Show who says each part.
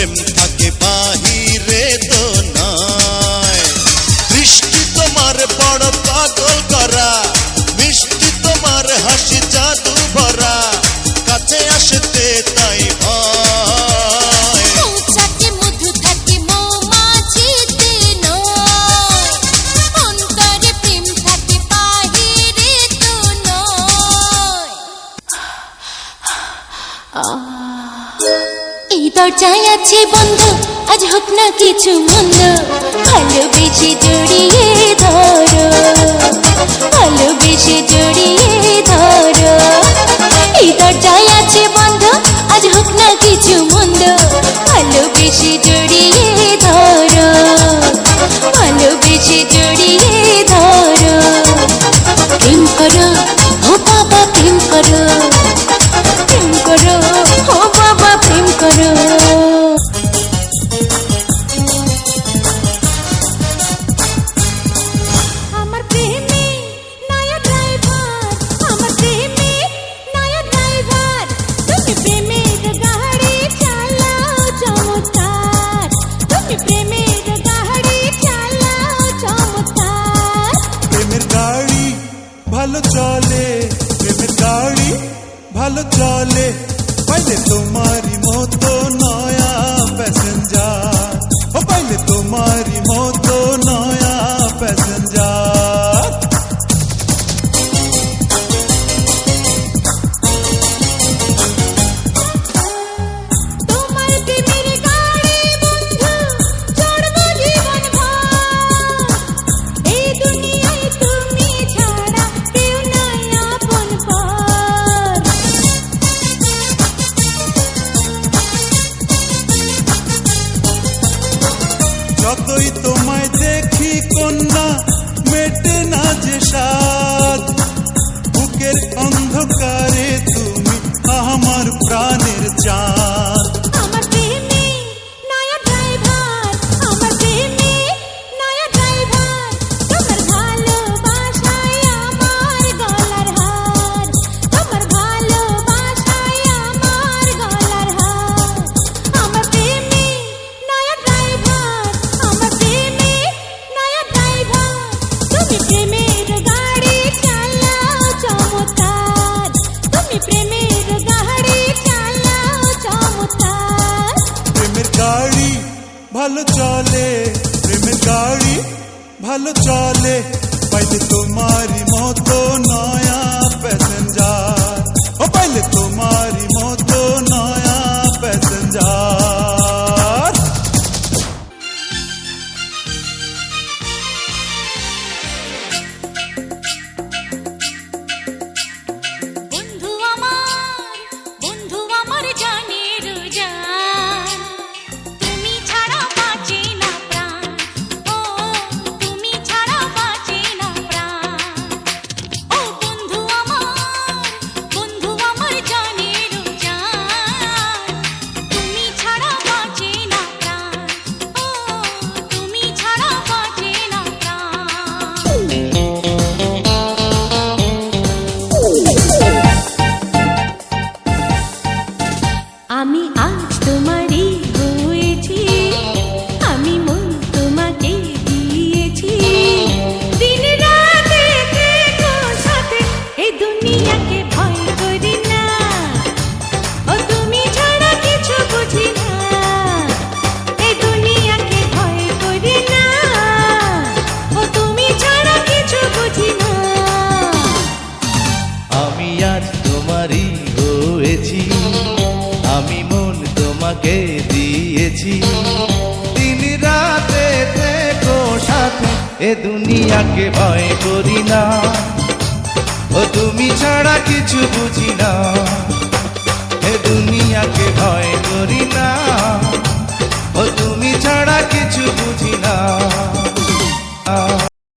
Speaker 1: প্রেম থাকে
Speaker 2: বাহি। চর্চায় আছে বন্ধ আজ হোক না কিছু মন্দ। ভালোবেসে জড়িয়ে ধরো ভালোবেসে জড়িয়ে ধরো।
Speaker 3: ভালো চলে প্রেমের গাড়ি ভালো চলে পাইলে তোমারই মতো নয়। যতই তোমায় দেখি কন্যা মেটে না যে সাত বুকের অন্ধকারে তুমি আমার প্রাণের চাঁদ।
Speaker 2: গাড়ি
Speaker 3: ভালো চলে প্রেমের গাড়ি ভালো চলে পাইলে তোমারই মতো
Speaker 2: না দিয়েছি দিন রাতে দেখো সাথে
Speaker 4: এ দুনিয়াকে ভয় করি না। ও তুমি ছাড়া কিছু